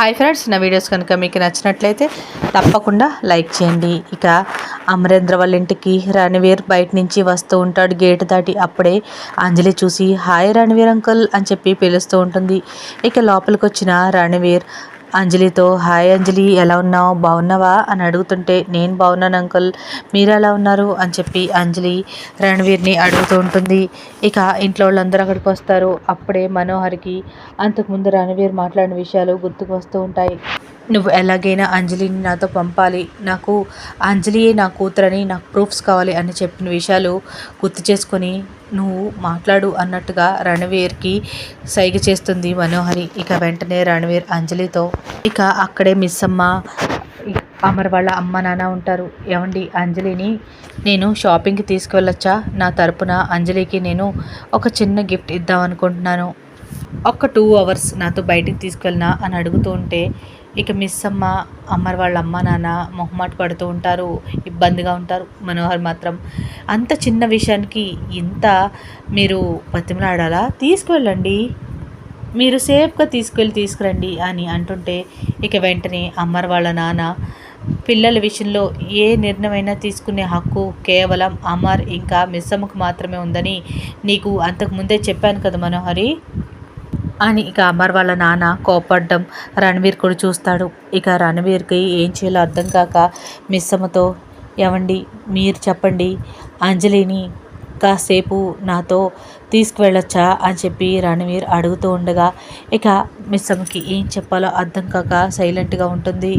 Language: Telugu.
హాయ్ ఫ్రెండ్స్ నా వీడియోస్ కనుక మీకు నచ్చినట్లయితే తప్పకుండా లైక్ చేయండి. ఇక అమరేంద్ర వాళ్ళ ఇంటికి రణవీర్ బయట నుంచి వస్తూ ఉంటాడు. గేట్ దాటి అప్పుడే అంజలి చూసి హాయ్ రణవీర్ అంకుల్ అని చెప్పి పిలుస్తూ ఉంటుంది. ఇక లోపలికి వచ్చిన రణవీర్ అంజలితో హాయ్ అంజలి ఎలా ఉన్నావు? బాగున్నావా? అని అడుగుతుంటే నేను బాగున్నాను అంకుల్ మీరు ఎలా ఉన్నారు? అని చెప్పి అంజలి రణవీర్ని అడుగుతూ ఉంటుంది. ఇక ఇంట్లో వాళ్ళందరూ అక్కడికి వస్తారు. అప్పుడే మనోహర్కి అంతకుముందు రణవీర్ మాట్లాడిన విషయాలు గుర్తుకు వస్తూ ఉంటాయి. నువ్వు ఎలాగైనా అంజలిని నాతో పంపాలి. నాకు అంజలియే నా కూతురని నాకు ప్రూఫ్స్ కావాలి అని చెప్పిన విషయాలు గుర్తు చేసుకొని నువ్వు మాట్లాడు అన్నట్టుగా రణవీర్కి సైగ చేస్తుంది మనోహరి. ఇక వెంటనే రణవీర్ అంజలితో ఇక అక్కడే మిస్ అమ్మ అమర్ వాళ్ళ అమ్మ నాన్న ఉంటారు. ఏమండి అంజలిని నేను షాపింగ్కి తీసుకువెళ్ళొచ్చా? నా తరపున అంజలికి నేను ఒక చిన్న గిఫ్ట్ ఇద్దాం అనుకుంటున్నాను. ఒక్క టూ అవర్స్ నాతో బయటికి తీసుకెళ్ళినా అని అడుగుతూ ఉంటే ఇక మిస్ అమ్మ అమ్మర్ వాళ్ళ అమ్మ నాన్న మొహమాట పడుతూ ఉంటారు ఇబ్బందిగా ఉంటారు మనోహర్ మాత్రం. అంత చిన్న విషయానికి ఇంత మీరు బతిమలాడాలా? తీసుకువెళ్ళండి మీరు సేఫ్గా తీసుకెళ్ళి తీసుకురండి అని అంటుంటే ఇక వెంటనే అమ్మర్ వాళ్ళ నాన్న పిల్లల విషయంలో ఏ నిర్ణయమైనా తీసుకునే హక్కు కేవలం అమర్ ఇంకా మిస్సమ్మకు మాత్రమే ఉందని నీకు అంతకుముందే చెప్పాను కదా మనోహరి? అని ఇక అమర్ వాళ్ళ నాన్న కోపడ్డం రణవీర్ కూడా చూస్తాడు. ఇక రణవీర్కి ఏం చేయాలో అర్థం కాక మిస్సమ్మతో ఏమండి మీరు చెప్పండి అంజలిని కాసేపు నాతో తీసుకువెళ్ళొచ్చా? అని చెప్పి రణవీర్ అడుగుతూ ఉండగా ఇక మిస్సమ్మకి ఏం చెప్పాలో అర్థం కాక సైలెంట్గా ఉంటుంది.